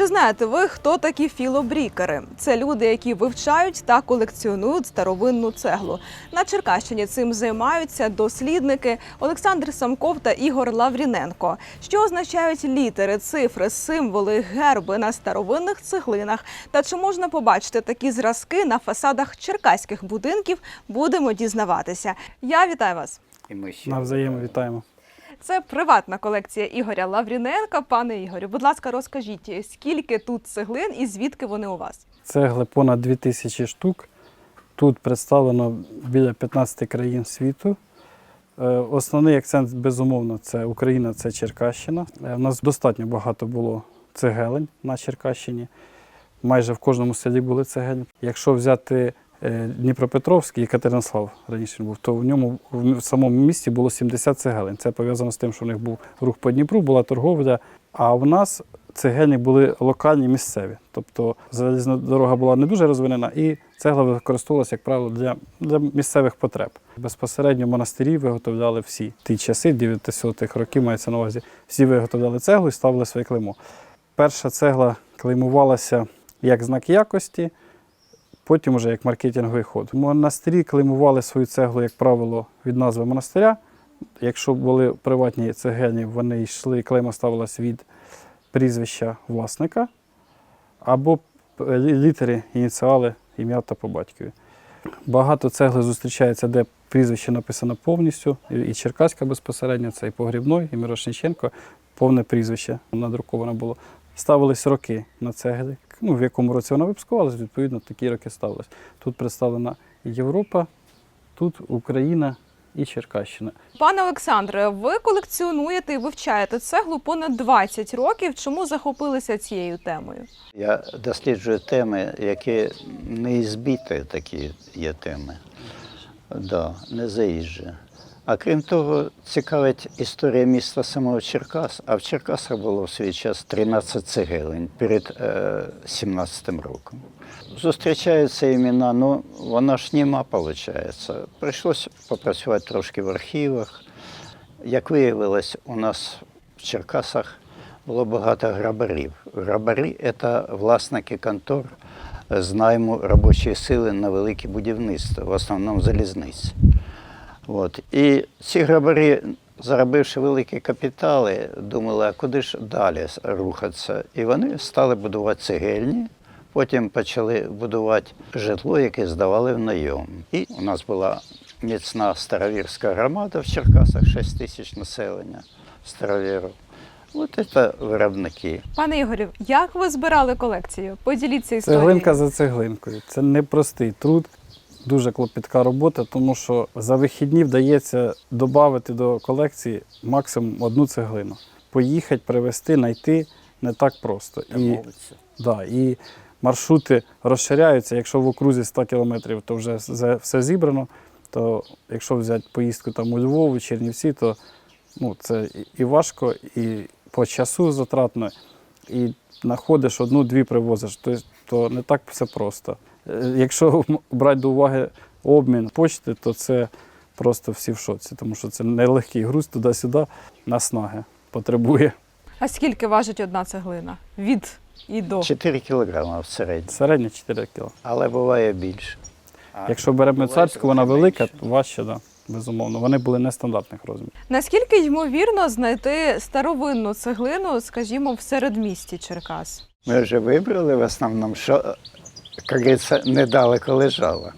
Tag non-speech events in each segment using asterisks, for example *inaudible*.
Чи знаєте ви, хто такі філобрікери? Це люди, які вивчають та колекціонують старовинну цеглу. На Черкащині цим займаються дослідники Олександр Самков та Ігор Лавріненко. Що означають літери, цифри, символи, герби на старовинних цеглинах? Та чи можна побачити такі зразки на фасадах черкаських будинків? Будемо дізнаватися. Я вітаю вас. І ми ще Навзаєм вітаємо. Це приватна колекція Ігоря Лавріненка. Пане Ігорю, будь ласка, розкажіть, скільки тут цеглин і звідки вони у вас? Цегли понад 2000 штук. Тут представлено біля 15 країн світу. Е, Основний акцент, безумовно, це Україна, це Черкащина. Е, У нас достатньо багато було цегелень на Черкащині. Майже в кожному селі були цегельні. Якщо взяти е, Дніпропетровський і Катеринслав раніше був, то в ньому в самому місті було 70 цегелень. Це пов'язано з тим, що в них був рух по Дніпру, була торговля. А в нас цегельні були локальні місцеві. Тобто залізна дорога була не дуже розвинена, і цегла використовувалася, як правило, для, для місцевих потреб. Безпосередньо монастирі виготовляли всі ті часи, 900-х років мається на увазі, всі виготовляли цеглу і ставили своє клеймо. Перша цегла клеймувалася як знак якості, потім уже як маркетинговий ход. Монастирі клеймували свою цеглу, як правило, від назви монастиря. Якщо були приватні цегельні, вони йшли, клейма ставилась від прізвища власника або літери, ініціали, ім'я та по батькові. Багато цегли зустрічається, де прізвище написано повністю, і Черкаська безпосередньо, це і Погрібной, і Мирошниченко, повне прізвище надруковано було. Ставились роки на цеглі. Ну, в якому році вона випускувалась, відповідно, такі роки ставились. Тут представлена Європа, тут Україна і Черкащина. Пане Олександре, ви колекціонуєте і вивчаєте цеглу понад 20 років. Чому захопилися цією темою? я досліджую теми, які не збіті такі є теми. Да, не заїжджі. А крім того, цікавить історія міста самого Черкас. А в Черкасах було в свій час 13 цегелень перед е, 17-м роком. Зустрічаються імена, ну вона ж нема, виходить. Прийшлось попрацювати трошки в архівах. Як виявилось, у нас в Черкасах було багато грабарів. Грабарі це власники контор з найму робочої сили на велике будівництво, в основному залізниці. От. І ці грабарі, заробивши великі капітали, думали, а куди ж далі рухатися? І вони стали будувати цегельні, потім почали будувати житло, яке здавали в найом. І у нас була міцна старовірська громада в Черкасах, 6 тисяч населення старовірів. От це виробники. Пане Ігорю, як ви збирали колекцію? Поділіться історією. Цеглинка за цеглинкою. Це непростий труд, дуже клопітка робота, тому що за вихідні вдається додати до колекції максимум одну цеглину. Поїхати, привезти, знайти не так просто. І, да, і маршрути розширяються. Якщо в окрузі 100 кілометрів, то вже все зібрано. То якщо взяти поїздку там у Львову, Чернівці, то ну, це і- і важко, і по часу затратно, і знаходиш одну-дві привозиш, то, то не так все просто. Е, Якщо *laughs* брати до уваги обмін почти, то це просто всі в шоці, тому що це нелегкий груз туди-сюди, наснаги потребує. А скільки важить одна цеглина? Від і до. 4 кілограми в середньому, Середня 4 кг. але буває більше. Якщо беремо царську, вона велика, то важче, да, безумовно. Вони були нестандартних розмірів. Наскільки ймовірно знайти старовинну цеглину, скажімо, в середмісті Черкас? Ми вже вибрали в основному, що, говориться, недалеко лежало.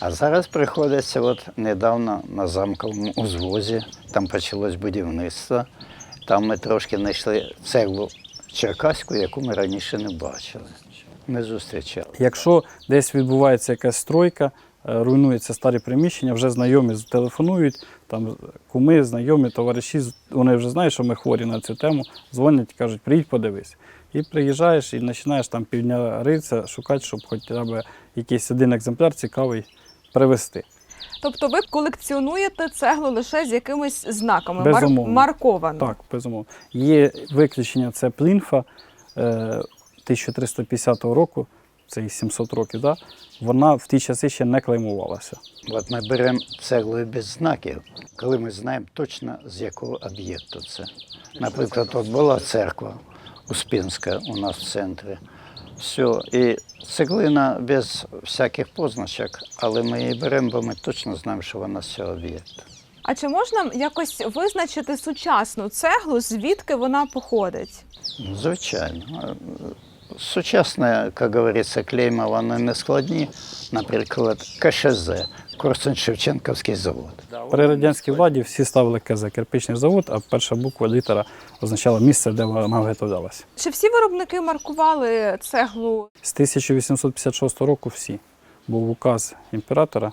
А зараз приходиться, от недавно на замковому узвозі, там почалось будівництво. Там ми трошки знайшли цеглу черкаську, яку ми раніше не бачили, не зустрічали. Якщо десь відбувається якась стройка, е, руйнуються старі приміщення, вже знайомі телефонують, там куми, знайомі, товариші, вони вже знають, що ми хворі на цю тему, дзвонять, кажуть, приїдь, подивись. І приїжджаєш і починаєш там півдня ритися, шукати, щоб хоча б якийсь один екземпляр цікавий привезти. Тобто ви колекціонуєте цеглу лише з якимись знаками, Безумовно. марковано. Так, безумовно. Є виключення, це плінфа е, 1350 року, це і 700 років, да? вона в ті часи ще не клеймувалася. От ми беремо цеглою без знаків, коли ми знаємо точно з якого об'єкту це. Наприклад, от була церква. Успенська у нас в центрі. Все. І цеглина без всяких позначок, але ми її беремо, бо ми точно знаємо, що вона з цього об'єкту. А чи можна якось визначити сучасну цеглу, звідки вона походить? Звичайно. Сучасне, як говориться, клейма, вони не складні. Наприклад, КШЗ, Корсунь-Шевченківський завод. При радянській владі всі ставили КЗ кирпичний завод, а перша буква літера означала місце, де вона виготовлялася. Чи всі виробники маркували цеглу? З 1856 року всі. Був указ імператора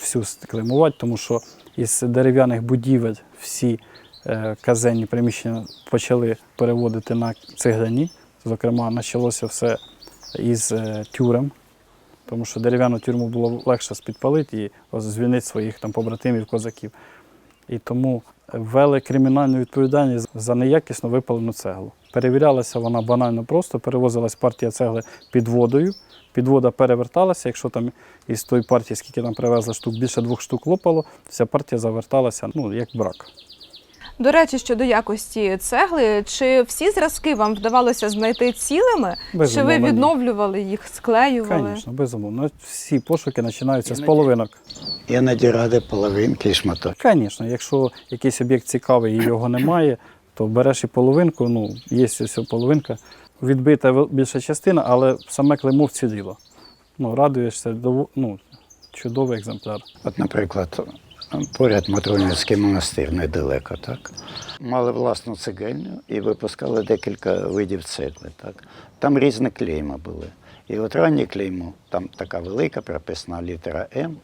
всю клеймувати, тому що із дерев'яних будівель всі е, казенні приміщення почали переводити на цегляні. Зокрема, почалося все із е, тюрем, тому що дерев'яну тюрму було легше спідпалити і звільнити своїх там побратимів, козаків. І тому ввели кримінальну відповідальність за неякісно випалену цеглу. Перевірялася вона банально просто, перевозилась партія цегли під водою. Підвода переверталася, якщо там із тої партії, скільки там привезли штук, більше двох штук лопало, вся партія заверталася, ну, як брак. До речі, щодо якості цегли, чи всі зразки вам вдавалося знайти цілими? чи ви відновлювали їх, склеювали? Звісно, безумовно. Всі пошуки починаються з половинок. Іноді ради половинки і шматок. Звісно, якщо якийсь об'єкт цікавий і його немає, то береш і половинку, ну, є ось половинка, відбита більша частина, але саме клеймо вціліло. Ну, радуєшся, ну, чудовий екземпляр. От, наприклад, поряд Матронівський монастир недалеко, так? Мали власну цигельню і випускали декілька видів цегли. Так? Там різні клейма були. І от раннє клеймо, там така велика прописана літера М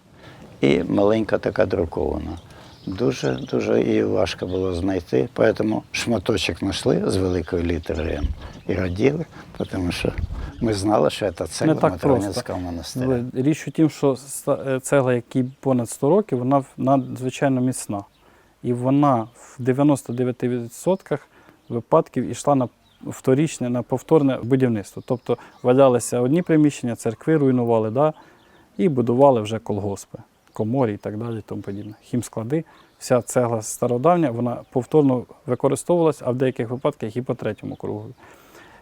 і маленька така друкована. Дуже дуже її важко було знайти, тому шматочок знайшли з великої літери М і раділи, тому що ми знали, що це цегла Не так Матронівського монастиря. Річ у тім, що е, цегла, якій понад 100 років, вона надзвичайно міцна. І вона в 99% випадків йшла на вторічне, на повторне будівництво. Тобто валялися одні приміщення, церкви руйнували, да, і будували вже колгоспи, коморі і так далі, тому подібне. Хімсклади. Вся цегла стародавня, вона повторно використовувалася, а в деяких випадках і по третьому кругу.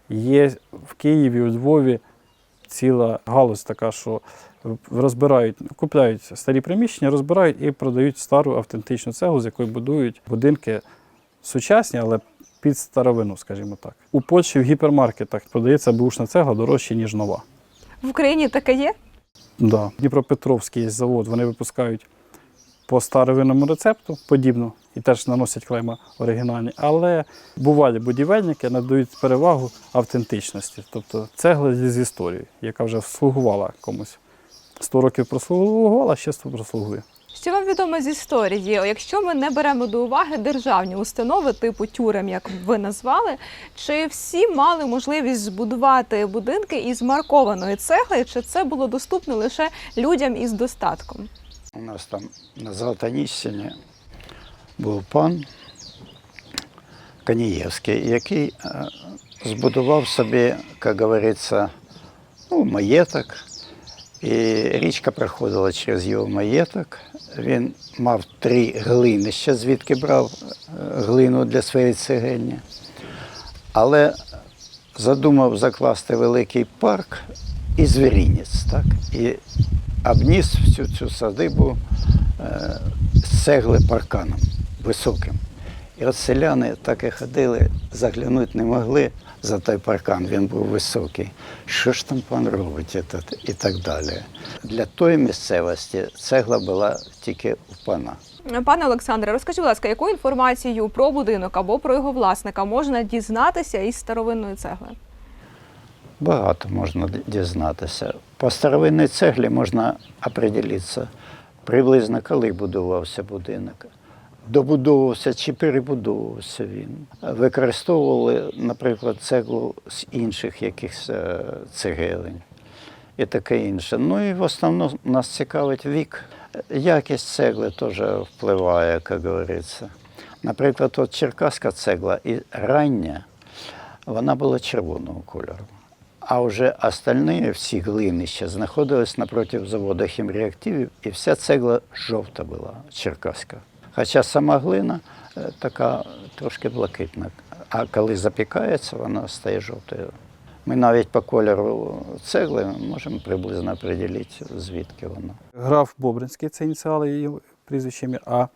Є в Києві, у Львові ціла галузь така, що розбирають, купляють старі приміщення, розбирають і продають стару автентичну цеглу, з якої будують будинки сучасні, але під старовину, скажімо так. У Польщі в гіпермаркетах продається бушна цегла дорожче, ніж нова. В Україні таке є? Да. Дніпропетровський завод, вони випускають по старовинному рецепту, подібно, і теж наносять клейма оригінальні. Але бувалі будівельники надають перевагу автентичності, тобто цегла з історією, яка вже слугувала комусь. 100 років прослугувала, ще 100 прослугує. Що вам відомо з історії? Якщо ми не беремо до уваги державні установи типу тюрем, як ви назвали, чи всі мали можливість збудувати будинки із маркованої цегли, чи це було доступно лише людям із достатком? У нас там на Золотоніщині був пан Канієвський, який е, збудував собі, як говориться, ну, маєток. І річка проходила через його маєток. Він мав три глинища, звідки брав е, глину для своєї цегельні. Але задумав закласти великий парк і звірінець, так? І обніс всю цю садибу е, з цегли парканом високим. І от селяни так і ходили, заглянути не могли за той паркан, він був високий. Що ж там пан робить этот? і так далі. Для тої місцевості цегла була тільки в пана. Пане Олександре, розкажіть, будь ласка, яку інформацію про будинок або про його власника можна дізнатися із старовинної цегли? Багато можна дізнатися. По старовинній цеглі можна определитися приблизно, коли будувався будинок. Добудовувався чи перебудовувався він. Використовували, наприклад, цеглу з інших якихось е, цегелень і таке інше. Ну і в основному нас цікавить вік. Якість цегли теж впливає, як говориться. Наприклад, от черкаська цегла і рання, вона була червоного кольору. А вже остальні всі глинища знаходились напроти заводу хімреактивів, і вся цегла жовта була, черкаська. Хоча сама глина е, така трошки блакитна, А коли запікається, вона стає жовтою. Ми навіть по кольору цегли можемо приблизно определити, звідки вона. Граф Бобринський, це ініціали її прізвище, ім'я, а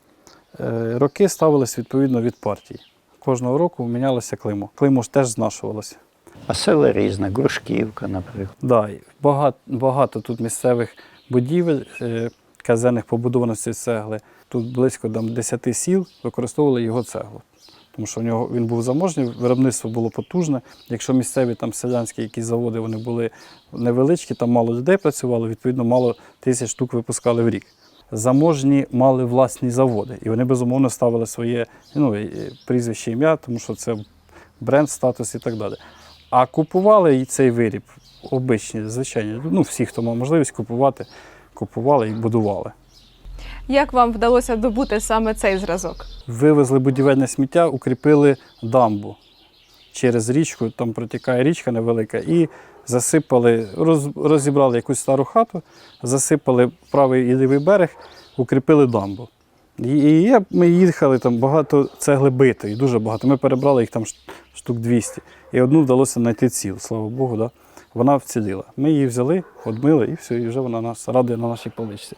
е, роки ставились відповідно від партії. Кожного року мінялося клеймо. Клеймо ж теж знашувалося. А села різне, Грушківка, наприклад. Да, багато, багато тут місцевих будівель, е, казенних побудовано з цегли. Тут близько там, 10 сіл використовували його цеглу. Тому що в нього він був заможний, виробництво було потужне. Якщо місцеві там селянські якісь заводи вони були невеличкі, там мало людей працювало, відповідно, мало тисяч штук випускали в рік. Заможні мали власні заводи, і вони безумовно ставили своє ну, прізвище ім'я, тому що це бренд, статус і так далі. А купували і цей виріб, обичні, звичайні. Ну, всі, хто мав можливість купувати, купували і будували. Як вам вдалося добути саме цей зразок? Вивезли будівельне сміття, укріпили дамбу через річку, там протікає річка невелика, і засипали, роз, розібрали якусь стару хату, засипали правий і лівий берег, укріпили дамбу. І, ми їхали там багато цегли битої, дуже багато. Ми перебрали їх там штук 200. І одну вдалося знайти ціл, слава Богу, да? Вона вціліла. Ми її взяли, одмили і все, і вже вона нас радує на нашій поличці.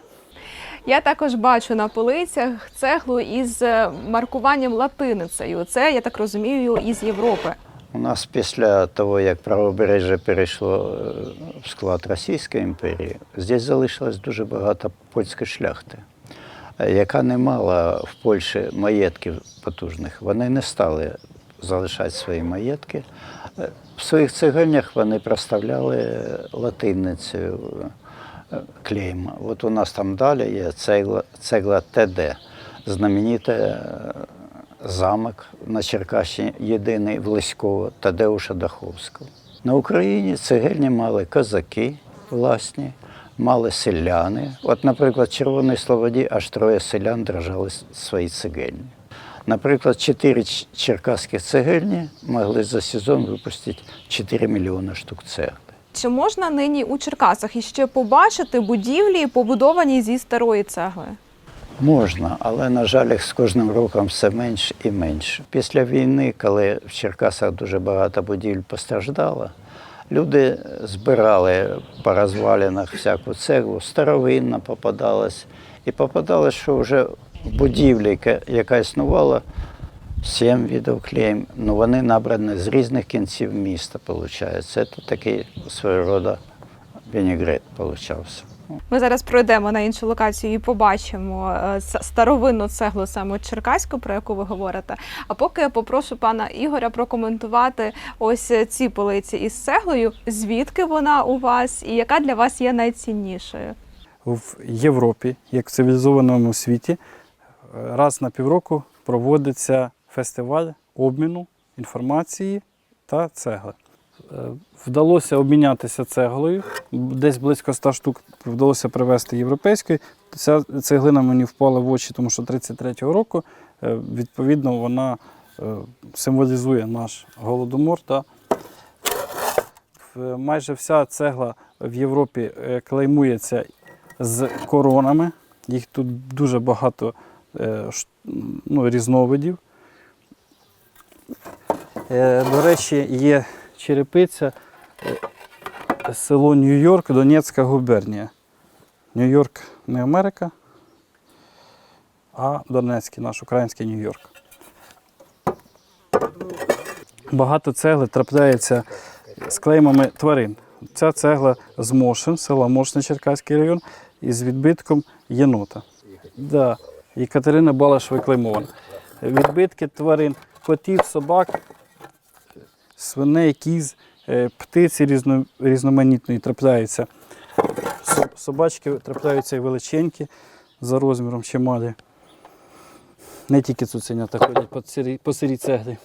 Я також бачу на полицях цеглу із е, маркуванням латиницею. Це, я так розумію, із Європи. У нас після того, як правобережжя перейшло е, в склад Російської імперії, здесь залишилось дуже багато польської шляхти, е, яка не мала в Польщі маєтків потужних. Вони не стали залишати свої маєтки. В своїх цегельнях вони проставляли латиницею е, клейма. От у нас там далі є цегла, цегла ТД, знамените е, замок на Черкащині, єдиний в Лиського Тадеуша Даховського. На Україні цегельні мали козаки власні, мали селяни. От, наприклад, в Червоній Слободі аж троє селян держали свої цегельні. Наприклад, чотири черкаські цегельні могли за сезон випустити 4 мільйони штук цегли. Чи можна нині у Черкасах іще побачити будівлі, побудовані зі старої цегли? Можна, але, на жаль, їх з кожним роком все менше і менше. Після війни, коли в Черкасах дуже багато будівель постраждало, люди збирали по розвалинах всяку цеглу, старовинна попадалась. І попадалось, що вже будівлі, яка- яка існувала, сім видів клеєм, ну вони набрані з різних кінців міста, виходить. Це такий свого роду вінігрет получався. Ми зараз пройдемо на іншу локацію і побачимо е, старовинну цеглу саме Черкаську, про яку ви говорите. А поки я попрошу пана Ігоря прокоментувати ось е, ці полиці із цеглою, звідки вона у вас і яка для вас є найціннішою? в Європі, як в цивілізованому світі, раз на півроку проводиться фестиваль обміну інформації та цегли. Е, Вдалося обмінятися цеглою, десь близько 100 штук вдалося привезти європейської. Ця цеглина мені впала в очі, тому що 33-го року, е, відповідно, вона е, символізує наш голодомор. Та майже вся цегла в Європі клеймується з коронами. Їх тут дуже багато ну, різновидів. Е, До речі, є черепиця е, село Нью-Йорк, Донецька губернія. Нью-Йорк не Америка, а Донецький, наш український Нью-Йорк. Багато цегли трапляється з клеймами тварин. Ця цегла з Мошин, села Мошин, Черкаський район, із відбитком єнота. Да. І Катерина Балаш виклеймована. Відбитки тварин, котів, собак, свиней, кіз, е, птиці різно, різноманітної трапляються. Собачки трапляються і величенькі за розміром чималі. Не тільки цуценята ходять по сирій цеглі.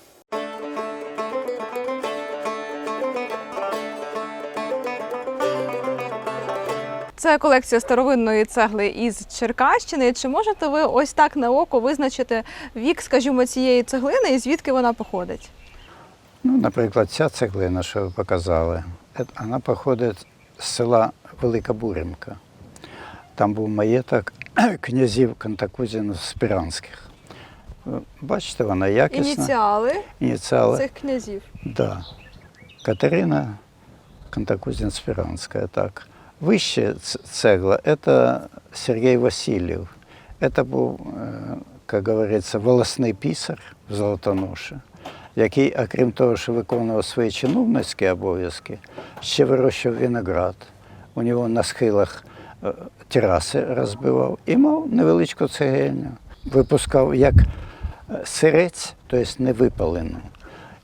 Це колекція старовинної цегли із Черкащини. Чи можете ви ось так на око визначити вік, скажімо, цієї цеглини і звідки вона походить? Ну, наприклад, ця цеглина, що ви показали, е, вона походить з села Велика Буримка. Там був маєток *clears throat* князів Кантакузінів Спиранських. Бачите, вона якісна. Ініціали Ініціали. цих князів. Да. Катерина Кантакузин-Спиранская, так. Вище цегла – это Сергей Васильев. Это був, як говориться, волосний писар в Золотоноші, який, окрім того, що виконував свої чиновницькі обов'язки, ще вирощував виноград. У нього на схилах е, тераси розбивав і мав невеличку цегельню. Випускав як е, сирець, тобто невипалену.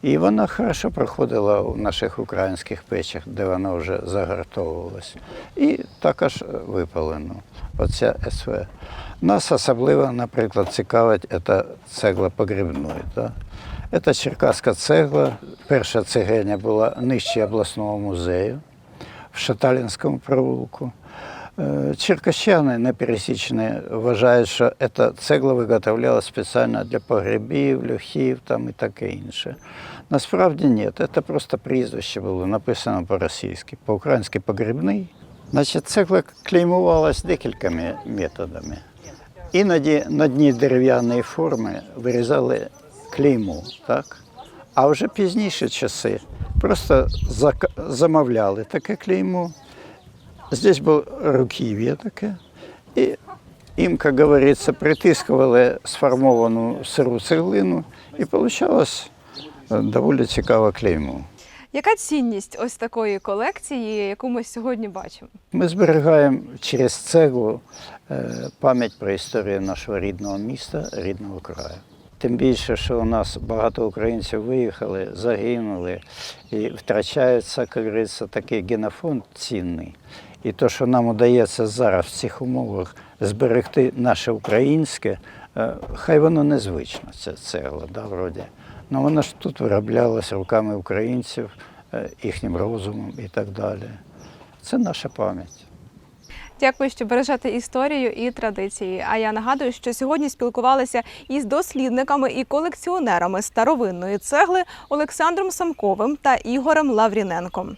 І вона хорошо проходила у наших українських печах, де вона вже загартовувалась. І також випалену. Оця СВ. Нас особливо, наприклад, цікавить ця цегла погрібної. Да? Це черкаська цегла. Перша цегельня була нижче обласного музею в Шаталінському провулку. Е, Черкащани непересічні вважають, що ця цегла виготовлялася спеціально для погребів, льохів там і таке інше. Насправді ні, це просто прізвище було написано по-російськи, по-українськи погрібний. Значить, цегла клеймувалась декількома методами. Іноді на дні дерев'яної форми вирізали клейму, так? А вже пізніші часи просто замовляли таке клеймо. Здесь було руків'я таке. І їм, як говориться, притискували сформовану сиру цеглину, і вийшло доволі цікаве клеймо. Яка цінність ось такої колекції, яку ми сьогодні бачимо? Ми зберігаємо через цеглу е, пам'ять про історію нашого рідного міста, рідного краю. Тим більше, що у нас багато українців виїхали, загинули і втрачається, як говориться, такий генофонд цінний. І те, що нам удається зараз в цих умовах зберегти наше українське, е, хай воно незвично, ця цегла, да, вроді. Ну вона ж тут вироблялася руками українців, е, їхнім розумом і так далі. Це наша пам'ять. Дякую, що бережете історію і традиції. А я нагадую, що сьогодні спілкувалися із дослідниками і колекціонерами старовинної цегли Олександром Самковим та Ігорем Лавріненком.